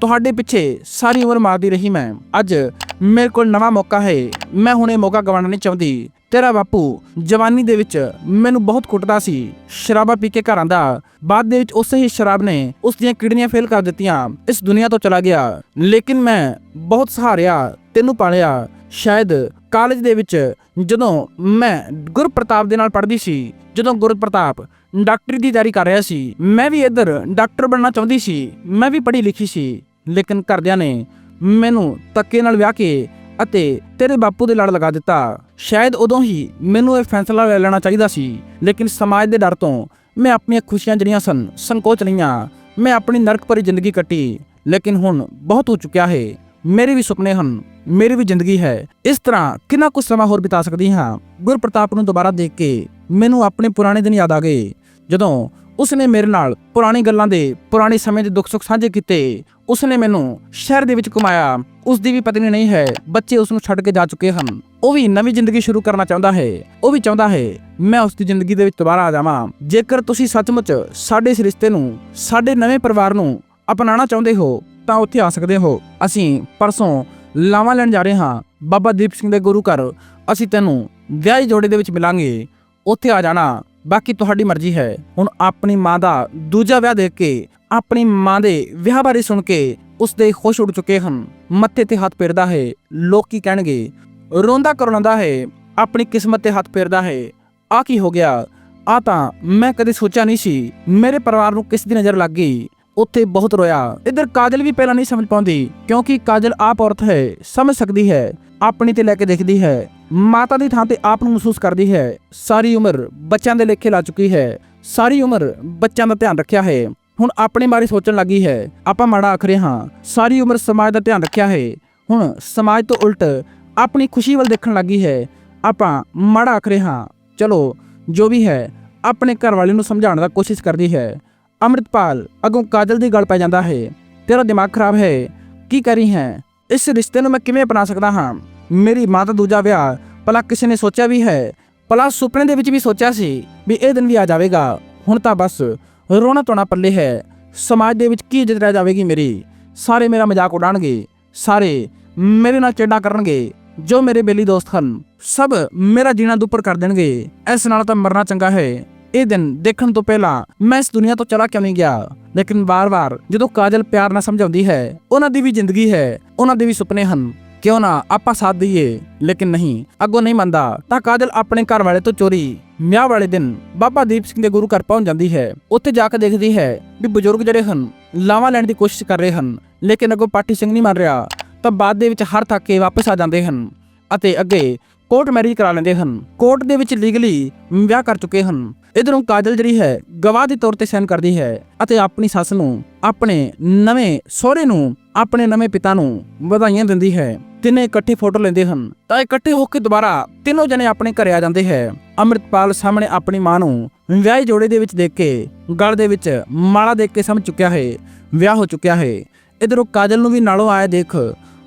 ਤੁਹਾਡੇ ਪਿੱਛੇ ਸਾਰੀ ਉਮਰ ਮਾਰਦੀ ਰਹੀ ਮੈਂ। ਅੱਜ ਮੇਰੇ ਕੋਲ ਨਵਾਂ ਮੌਕਾ ਹੈ। ਮੈਂ ਹੁਣ ਇਹ ਮੌਕਾ ਗਵਾਉਣਾ ਨਹੀਂ ਚਾਹੁੰਦੀ। ਤੇਰਾ ਬਾਪੂ ਜਵਾਨੀ ਦੇ ਵਿੱਚ ਮੈਨੂੰ ਬਹੁਤ ਕੁੱਟਦਾ ਸੀ। ਸ਼ਰਾਬਾ ਪੀ ਕੇ ਘਰ ਆਂਦਾ ਬਾਅਦ ਦੇ ਵਿੱਚ ਉਸੇ ਹੀ ਸ਼ਰਾਬ ਨੇ ਉਸ ਦੀਆਂ ਕਿਡਨੀਆਂ ਫੇਲ ਕਰ ਦਿੱਤੀਆਂ। ਇਸ ਦੁਨੀਆ ਤੋਂ ਚਲਾ ਗਿਆ। ਲੇਕਿਨ ਮੈਂ ਬਹੁਤ ਸਹਾਰਿਆ, ਤੈਨੂੰ ਪਾਲਿਆ। ਸ਼ਾਇਦ ਕਾਲਜ ਦੇ ਵਿੱਚ ਜਦੋਂ ਮੈਂ ਗੁਰਪ੍ਰਤਾਪ ਦੇ ਨਾਲ ਪੜ੍ਹਦੀ ਸੀ, ਜਦੋਂ ਗੁਰਪ੍ਰਤਾਪ ਡਾਕਟਰੀ ਦੀ ਤਿਆਰੀ ਕਰ ਰਿਹਾ ਸੀ, ਮੈਂ ਵੀ ਇੱਧਰ ਡਾਕਟਰ ਬਣਨਾ ਚਾਹੁੰਦੀ ਸੀ। ਮੈਂ ਵੀ ਪੜ੍ਹੀ ਲਿਖੀ ਸੀ। ਲੇਕਿਨ ਘਰਦਿਆਂ ਨੇ ਮੈਨੂੰ ਧੱਕੇ ਨਾਲ ਵਿਆਹ ਕੇ ਅਤੇ ਤੇਰੇ ਬਾਪੂ ਦੇ ਲੜ ਲਗਾ ਦਿੱਤਾ। ਸ਼ਾਇਦ ਉਦੋਂ ਹੀ ਮੈਨੂੰ ਇਹ ਫੈਸਲਾ ਲੈ ਲੈਣਾ ਚਾਹੀਦਾ ਸੀ, ਲੇਕਿਨ ਸਮਾਜ ਦੇ ਡਰ ਤੋਂ ਮੈਂ ਆਪਣੀਆਂ ਖੁਸ਼ੀਆਂ ਜਿਹੜੀਆਂ ਸਨ, ਸੰਕੋਚ ਲਈਆਂ। ਮੈਂ ਆਪਣੀ ਨਰਕ ਭਰੀ ਜ਼ਿੰਦਗੀ ਕੱਟੀ, ਲੇਕਿਨ ਹੁਣ ਬਹੁਤ ਹੋ ਚੁੱਕਿਆ ਹੈ। ਮੇਰੇ ਵੀ ਸੁਪਨੇ ਹਨ, ਮੇਰੀ ਵੀ ਜ਼ਿੰਦਗੀ ਹੈ। ਇਸ ਤਰ੍ਹਾਂ ਕਿੰਨਾ ਕੁ ਸਮਾਂ ਹੋਰ ਬਿਤਾ ਸਕਦੀ ਹਾਂ? ਗੁਰਪ੍ਰਤਾਪ ਨੂੰ ਦੁਬਾਰਾ ਦੇਖ ਕੇ ਮੈਨੂੰ ਆਪਣੇ ਪੁਰਾਣੇ ਦਿਨ ਯਾਦ ਆ ਗਏ, ਜਦੋਂ ਉਸਨੇ ਮੇਰੇ ਨਾਲ ਪੁਰਾਣੀ ਗੱਲਾਂ ਦੇ, ਪੁਰਾਣੇ ਸਮੇਂ ਦੇ ਦੁੱਖ ਸੁੱਖ ਸਾਂਝੇ ਕੀਤੇ। ਉਸਨੇ ਮੈਨੂੰ ਸ਼ਹਿਰ ਦੇ ਵਿੱਚ ਘੁਮਾਇਆ। ਉਸ ਦੀ ਵੀ ਪਤਨੀ ਨਹੀਂ ਹੈ, ਬੱਚੇ ਉਸ ਨੂੰ ਛੱਡ ਕੇ ਜਾ ਚੁੱਕੇ ਹਨ। ਉਹ ਵੀ ਨਵੀਂ ਜ਼ਿੰਦਗੀ ਸ਼ੁਰੂ ਕਰਨਾ ਚਾਹੁੰਦਾ ਹੈ। ਉਹ ਵੀ ਚਾਹੁੰਦਾ ਹੈ, ਮੈਂ ਉਸ ਦੀ ਜ਼ਿੰਦਗੀ ਦੇ ਵਿੱਚ ਦੁਬਾਰਾ ਆ ਜਾਵਾਂ। ਜੇਕਰ ਤੁਸੀਂ ਸੱਚਮੁੱਚ ਸਾਡੇ ਇਸ ਰਿਸ਼ਤੇ ਨੂੰ, ਸਾਡੇ ਨਵੇਂ ਪਰਿਵਾਰ ਨੂੰ ਅਪਣਾਉਣਾ ਚਾਹੁੰਦੇ ਹੋ, ਤਾਂ ਉੱਥੇ ਆ ਸਕਦੇ ਹੋ। ਅਸੀਂ ਪਰਸੋਂ ਲਾਵਾਂ ਲੈਣ ਜਾ ਰਹੇ ਹਾਂ। ਬਾਬਾ ਦੀਪ ਸਿੰਘ ਦੇ ਗੁਰੂ ਘਰ, ਅਸੀਂ ਤੈਨੂੰ ਵਿਆਹੀ ਜੋੜੇ ਦੇ ਵਿੱਚ ਮਿਲਾਂਗੇ। ਉੱਥੇ ਆ ਜਾਣਾ। ਬਾਕੀ ਤੁਹਾਡੀ ਮਰਜ਼ੀ ਹੈ। ਹੁਣ ਆਪਣੀ ਮਾਂ ਦਾ ਦੂਜਾ ਵਿਆਹ ਦੇਖ ਕੇ, ਆਪਣੀ ਮਾਂ ਦੇ ਵਿਆਹ ਬਾਰੇ ਸੁਣ ਕੇ ਉਸ ਦੇ ਖੁਸ਼ ਉੱਡ ਚੁੱਕੇ ਹਨ। ਮੱਥੇ ਤੇ ਹੱਥ ਫੇਰਦਾ ਹੈ, ਲੋਕ ਕੀ ਕਹਿਣਗੇ? ਰੋਂਦਾ ਕਰਲਾਉਂਦਾ ਹੈ, ਆਪਣੀ ਕਿਸਮਤ ਤੇ ਹੱਥ ਫੇਰਦਾ ਹੈ। ਆ ਕੀ ਹੋ ਗਿਆ? ਆ ਤਾਂ ਮੈਂ ਕਦੇ ਸੋਚਿਆ ਨਹੀਂ ਸੀ। ਮੇਰੇ ਪਰਿਵਾਰ ਨੂੰ ਕਿਸ ਦੀ ਨਜ਼ਰ ਲੱਗ ਗਈ? ਉੱਥੇ ਬਹੁਤ ਰੋਇਆ। ਇਧਰ ਕਾਜਲ ਵੀ ਪਹਿਲਾਂ ਨਹੀਂ ਸਮਝ ਪਾਉਂਦੀ, ਕਿਉਂਕਿ ਕਾਜਲ ਆਪ ਔਰਤ ਹੈ, ਸਮਝ ਸਕਦੀ ਹੈ। ਆਪਣੀ ਤੇ ਲੈ ਕੇ ਦੇਖਦੀ ਹੈ। ਮਾਤਾ ਦੀ ਥਾਂ ਤੇ ਆਪ ਨੂੰ ਮਹਿਸੂਸ ਕਰਦੀ ਹੈ। ਸਾਰੀ ਉਮਰ ਬੱਚਿਆਂ ਦੇ ਲੇਖੇ ਲਾ ਚੁੱਕੀ ਹੈ। ਸਾਰੀ ਉਮਰ ਬੱਚਿਆਂ ਦਾ ਧਿਆਨ ਰੱਖਿਆ ਹੈ। ਹੁਣ ਆਪਣੇ ਬਾਰੇ ਸੋਚਣ ਲੱਗੀ ਹੈ। ਆਪਾਂ ਮਾੜਾ ਆਖ ਰਹੇ ਹਾਂ, ਸਾਰੀ ਉਮਰ ਸਮਾਜ ਦਾ ਧਿਆਨ ਰੱਖਿਆ ਹੈ। ਹੁਣ ਸਮਾਜ ਤੋਂ ਉਲਟ ਆਪਣੀ ਖੁਸ਼ੀ ਵੱਲ ਦੇਖਣ ਲੱਗੀ ਹੈ। ਆਪਾਂ ਮਾੜਾ ਆਖ ਰਹੇ ਹਾਂ, ਚਲੋ, ਜੋ ਵੀ ਹੈ, ਆਪਣੇ ਘਰ ਵਾਲੇ ਨੂੰ ਸਮਝਾਉਣ ਦਾ ਕੋਸ਼ਿਸ਼ ਕਰਦੀ ਹੈ। ਅੰਮ੍ਰਿਤਪਾਲ ਅਗੋਂ ਕਾਜਲ ਦੀ ਗੱਲ ਪੈ ਜਾਂਦਾ ਹੈ। ਤੇਰਾ ਦਿਮਾਗ ਖਰਾਬ ਹੈ। ਕੀ ਕਰੀ ਹੈ? ਇਸ ਰਿਸ਼ਤੇ ਨੂੰ ਮੈਂ ਕਿਵੇਂ ਅਪਣਾ ਸਕਦਾ ਹਾਂ? ਮੇਰੀ ਮਾਂ ਦਾ ਦੂਜਾ ਵਿਆਹ ਭਲਾ ਕਿਸੇ ਨੇ ਸੋਚਿਆ ਵੀ ਹੈ। ਭਲਾ ਸੁਪਨੇ ਦੇ ਵਿੱਚ ਵੀ ਸੋਚਿਆ ਸੀ ਵੀ ਇਹ ਦਿਨ ਵੀ ਆ ਜਾਵੇਗਾ। ਹੁਣ ਤਾਂ ਬਸ ਰੋਣਾ ਧੋਣਾ ਪੱਲੇ ਹੈ। ਸਮਾਜ ਦੇ ਵਿੱਚ ਕੀ ਇੱਜ਼ਤ ਰਹਿ ਜਾਵੇਗੀ ਮੇਰੀ? ਸਾਰੇ ਮੇਰਾ ਮਜ਼ਾਕ ਉਡਾਣਗੇ ਸਾਰੇ ਮੇਰੇ ਨਾਲ ਚੇਡਾ ਕਰਨਗੇ। ਜੋ ਮੇਰੇ ਬੇਲੀ ਦੋਸਤ ਹਨ, ਸਭ ਮੇਰਾ ਜੀਣਾ ਦੁੱਪਰ ਕਰ ਦੇਣਗੇ। ਇਸ ਨਾਲ ਤਾਂ ਮਰਨਾ ਚੰਗਾ ਹੈ। ਇਹ ਦਿਨ ਦੇਖਣ ਤੋਂ ਪਹਿਲਾਂ ਮੈਂ ਇਸ ਦੁਨੀਆ ਤੋਂ ਚਲਾ ਕਿਉਂ ਨਹੀਂ ਗਿਆ? ਲੇਕਿਨ ਵਾਰ-ਵਾਰ ਜਦੋਂ ਕਾਜਲ ਪਿਆਰ ਨਾਲ ਸਮਝਾਉਂਦੀ ਹੈ, ਉਹਨਾਂ ਦੀ ਵੀ ਜ਼ਿੰਦਗੀ ਹੈ, ਉਹਨਾਂ ਦੇ ਵੀ ਸੁਪਨੇ ਹਨ। ਕਿਉਂ ਨਾ ਆਪਾਂ ਸਾਥ ਦਈਏ, ਲੇਕਿਨ ਨਹੀਂ, ਅੱਗੋਂ ਨਹੀਂ ਮੰਨਦਾ, ਤਾਂ ਕਾਜਲ ਆਪਣੇ ਘਰ ਵਾਲੇ ਤੋਂ ਚੋਰੀ, ਵਿਆਹ ਵਾਲੇ ਦਿਨ ਬਾਬਾ ਦੀਪ ਸਿੰਘ ਦੇ ਗੁਰੂ ਘਰ ਪਹੁੰਚ ਜਾਂਦੀ ਹੈ। ਉੱਥੇ ਜਾ ਕੇ ਦੇਖਦੀ ਹੈ ਵੀ ਬਜ਼ੁਰਗ ਜਿਹੜੇ ਹਨ, ਲਾਵਾਂ ਲੈਣ ਦੀ ਕੋਸ਼ਿਸ਼ ਕਰ ਰਹੇ ਹਨ, ਲੇਕਿਨ ਅੱਗੋਂ ਪਾਠੀ ਸਿੰਘ ਨਹੀਂ ਮੰਨ ਰਿਹਾ, ਤਾਂ ਬਾਅਦ ਦੇ ਵਿੱਚ ਹਰ ਥੱਕ ਕੇ ਵਾਪਸ ਆ ਜਾਂਦੇ ਹਨ। ਅਤੇ ਅੱਗੇ ਕੋਰਟ ਮੈਰਿਜ ਕਰਾ ਲੈਂਦੇ ਹਨ। ਕੋਰਟ ਦੇ ਵਿੱਚ ਲੀਗਲੀ ਵਿਆਹ ਕਰ ਚੁੱਕੇ ਹਨ। ਇਧਰੋਂ ਕਾਜਲ ਜਿਹੜੀ ਹੈ, ਗਵਾਹ ਦੇ ਤੌਰ ਤੇ ਸਾਈਨ ਕਰਦੀ ਹੈ ਅਤੇ ਆਪਣੀ ਸੱਸ ਨੂੰ ਆਪਣੇ ਨਵੇਂ ਸਹੁਰੇ ਨੂੰ, ਆਪਣੇ ਨਵੇਂ ਪਿਤਾ ਨੂੰ ਵਧਾਈਆਂ ਦਿੰਦੀ ਹੈ। ਤਿੰਨੇ ਇਕੱਠੇ ਫੋਟੋ ਲੈਂਦੇ ਹਨ। ਤਾਂ ਇਕੱਠੇ ਹੋ ਕੇ ਦੁਬਾਰਾ ਤਿੰਨੋਂ ਜਣੇ ਆਪਣੇ ਘਰੇ ਆ ਜਾਂਦੇ ਹੈ। ਅੰਮ੍ਰਿਤਪਾਲ ਸਾਹਮਣੇ ਆਪਣੀ ਮਾਂ ਨੂੰ ਵਿਆਹੇ ਜੋੜੇ ਦੇ ਵਿੱਚ ਦੇਖ ਕੇ ਗਲ ਦੇ ਵਿੱਚ ਮਾਲਾ ਦੇਖ ਕੇ ਸਮਝ ਚੁੱਕਿਆ ਹੈ, ਵਿਆਹ ਹੋ ਚੁੱਕਿਆ ਹੈ। ਇਧਰੋਂ ਕਾਜਲ ਨੂੰ ਵੀ ਨਾਲੋਂ ਆਇਆ ਦੇਖ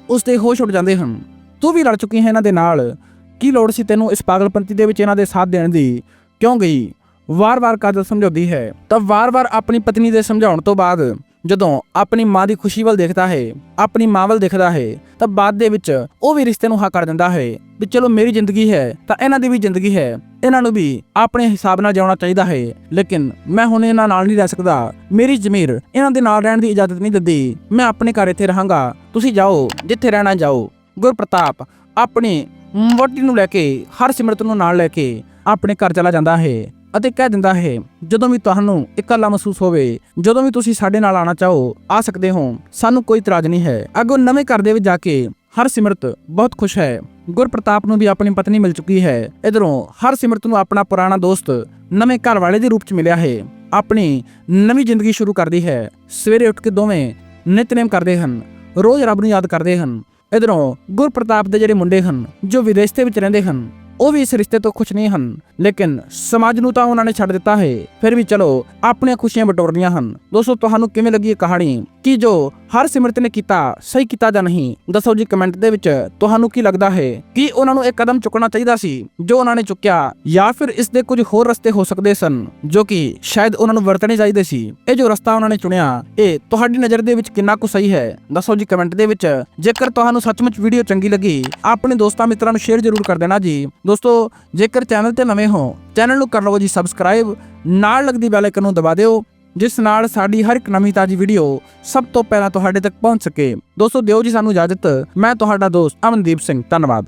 ਉਸ ਦੇ ਹੋਸ਼ ਉੱਡ ਜਾਂਦੇ ਹਨ। ਤੂੰ ਵੀ ਲੜ ਚੁੱਕੀ ਹੈ ਇਹਨਾਂ ਦੇ ਨਾਲ। ਕੀ ਲੋੜ ਸੀ ਤੈਨੂੰ ਇਸ ਪਾਗਲਪੰਤੀ ਦੇ ਵਿੱਚ ਇਹਨਾਂ ਦੇ ਸਾਥ ਦੇਣ ਦੀ? ਕਿਉਂ ਗਈ? ਵਾਰ-ਵਾਰ ਕਾਜਲ ਸਮਝਾਉਂਦੀ ਹੈ। ਤਾਂ ਵਾਰ-ਵਾਰ ਆਪਣੀ ਪਤਨੀ ਦੇ ਸਮਝਾਉਣ ਤੋਂ ਬਾਅਦ ਜਦੋਂ ਆਪਣੀ ਮਾਂ ਦੀ ਖੁਸ਼ੀ ਵੱਲ ਦੇਖਦਾ ਹੈ, ਆਪਣੀ ਮਾਂ ਵੱਲ ਦੇਖਦਾ ਹੈ, ਤਾਂ ਬਾਅਦ ਦੇ ਵਿੱਚ ਉਹ ਵੀ ਰਿਸ਼ਤੇ ਨੂੰ ਹਾਂ ਕਰ ਦਿੰਦਾ ਹੈ ਵੀ ਚਲੋ ਮੇਰੀ ਜ਼ਿੰਦਗੀ ਹੈ, ਤਾਂ ਇਹਨਾਂ ਦੀ ਵੀ ਜ਼ਿੰਦਗੀ ਹੈ। ਇਹਨਾਂ ਨੂੰ ਵੀ ਆਪਣੇ ਹਿਸਾਬ ਨਾਲ ਜਿਉਣਾ ਚਾਹੀਦਾ ਹੈ। ਲੇਕਿਨ ਮੈਂ ਹੁਣ ਇਹਨਾਂ ਨਾਲ ਨਹੀਂ ਰਹਿ ਸਕਦਾ। ਮੇਰੀ ਜ਼ਮੀਰ ਇਹਨਾਂ ਦੇ ਨਾਲ ਰਹਿਣ ਦੀ ਇਜਾਜ਼ਤ ਨਹੀਂ ਦਿੰਦੀ। ਮੈਂ ਆਪਣੇ ਘਰ ਇੱਥੇ ਰਹਾਂਗਾ। ਤੁਸੀਂ ਜਾਓ, ਜਿੱਥੇ ਰਹਿਣਾ ਜਾਓ। ਗੁਰਪ੍ਰਤਾਪ, ਆਪਣੇ ਵੋਟੀ ਨੂੰ ਲੈ ਕੇ, ਹਰ ਸਿਮਰਤ ਨੂੰ ਨਾਲ ਲੈ ਕੇ ਆਪਣੇ ਘਰ ਚਲਾ ਜਾਂਦਾ ਹੈ ਅਤੇ ਕਹਿ ਦਿੰਦਾ ਹੈ, ਜਦੋਂ ਵੀ ਤੁਹਾਨੂੰ ਇਕੱਲਾ ਮਹਿਸੂਸ ਹੋਵੇ, ਜਦੋਂ ਵੀ ਤੁਸੀਂ ਸਾਡੇ ਨਾਲ ਆਣਾ ਚਾਹੋ, ਆ ਸਕਦੇ ਹੋ। ਸਾਨੂੰ ਕੋਈ ਇਤਰਾਜ਼ ਨਹੀਂ ਹੈ। ਅੱਗੋਂ ਨਵੇਂ ਘਰ ਦੇ ਵਿੱਚ ਜਾ ਕੇ ਹਰਸਿਮਰਤ ਬਹੁਤ ਖੁਸ਼ ਹੈ। ਗੁਰਪ੍ਰਤਾਪ ਨੂੰ ਵੀ ਆਪਣੀ ਪਤਨੀ ਮਿਲ ਚੁੱਕੀ ਹੈ। ਇਧਰੋਂ ਹਰਸਿਮਰਤ ਨੂੰ ਆਪਣਾ ਪੁਰਾਣਾ ਦੋਸਤ ਨਵੇਂ ਘਰ ਵਾਲੇ ਦੇ ਰੂਪ ਚ ਮਿਲਿਆ ਹੈ। ਆਪਣੀ ਨਵੀਂ ਜ਼ਿੰਦਗੀ ਸ਼ੁਰੂ ਕਰਦੀ ਹੈ। ਸਵੇਰੇ ਉੱਠ ਕੇ ਦੋਵੇਂ ਨਿਤਨੇਮ ਕਰਦੇ ਹਨ। ਰੋਜ਼ ਰੱਬ ਨੂੰ ਯਾਦ ਕਰਦੇ ਹਨ। ਇਧਰੋਂ ਗੁਰਪ੍ਰਤਾਪ ਦੇ ਜਿਹੜੇ ਮੁੰਡੇ ਹਨ, ਜੋ ਵਿਦੇਸ਼ ਦੇ ਵਿੱਚ ਰਹਿੰਦੇ ਹਨ, ਉਹ ਵੀ ਇਸ ਰਿਸ਼ਤੇ ਤੋਂ ਖੁਸ਼ ਨਹੀਂ ਹਨ। ਲੇਕਿਨ ਸਮਾਜ ਨੂੰ ਤਾਂ ਉਹਨਾਂ ਨੇ ਛੱਡ ਦਿੱਤਾ ਹੈ। ਫਿਰ ਵੀ ਚਲੋ, ਆਪਣੀਆਂ ਖੁਸ਼ੀਆਂ ਬਟੋਰਨੀਆਂ ਹਨ। ਦੋਸਤੋ, ਤੁਹਾਨੂੰ ਕਿਵੇਂ ਲੱਗੀ ਇਹ ਕਹਾਣੀ? ਕੀ ਜੋ ਹਰ ਸਿਮਰਤ ਨੇ ਕੀਤਾ, ਸਹੀ ਕੀਤਾ ਜਾਂ ਨਹੀਂ, ਦੱਸੋ ਜੀ ਕਮੈਂਟ ਦੇ ਵਿੱਚ ਤੁਹਾਨੂੰ ਕੀ ਲੱਗਦਾ ਹੈ? ਕਿ ਉਹਨਾਂ ਨੂੰ ਇਹ ਕਦਮ ਚੁੱਕਣਾ ਚਾਹੀਦਾ ਸੀ, ਜੋ ਉਹਨਾਂ ਨੇ ਚੁੱਕਿਆ, ਜਾਂ ਫਿਰ ਇਸ ਦੇ ਕੁਝ ਹੋਰ ਰਸਤੇ ਹੋ ਸਕਦੇ ਸਨ, ਜੋ ਕਿ ਸ਼ਾਇਦ ਉਹਨਾਂ ਨੂੰ ਵਰਤਣੇ ਚਾਹੀਦੇ ਸੀ? ਇਹ ਜੋ ਰਸਤਾ ਉਹਨਾਂ ਨੇ ਚੁਣਿਆ, ਇਹ ਤੁਹਾਡੀ ਨਜ਼ਰ ਦੇ ਵਿੱਚ ਕਿੰਨਾ ਕੁ ਸਹੀ ਹੈ? ਦੱਸੋ ਜੀ ਕਮੈਂਟ ਦੇ ਵਿੱਚ, ਜੇਕਰ ਤੁਹਾਨੂੰ ਸੱਚਮੁੱਚ ਵੀਡੀਓ ਚੰਗੀ ਲੱਗੀ, ਆਪਣੇ ਦੋਸਤਾਂ ਮਿੱਤਰਾਂ ਨੂੰ ਸ਼ੇਅਰ ਜ਼ਰੂਰ ਕਰ ਦੇਣਾ ਜੀ। ਦੋਸਤੋ, ਜੇਕਰ ਚੈਨਲ ਤੇ ਨਵੇਂ ਹੋ ਚੈਨਲ ਨੂੰ ਕਰ ਲਵੋ ਜੀ ਸਬਸਕ੍ਰਾਈਬ ਨਾਲ ਲੱਗਦੀ ਬੈਲ ਆਈਕਨ ਨੂੰ ਦਬਾ ਦਿਓ ਜਿਸ ਨਾਲ ਸਾਡੀ ਹਰ ਇੱਕ ਨਵੀਂ ਤਾਜੀ ਵੀਡੀਓ ਸਭ ਤੋਂ ਪਹਿਲਾਂ ਤੁਹਾਡੇ ਤੱਕ ਪਹੁੰਚ ਸਕੇ। ਦੋਸਤੋ ਦਿਓ ਜੀ ਸਾਨੂੰ ਇਜਾਜ਼ਤ। ਮੈਂ ਤੁਹਾਡਾ ਦੋਸਤ ਅਮਨਦੀਪ ਸਿੰਘ। ਧੰਨਵਾਦ।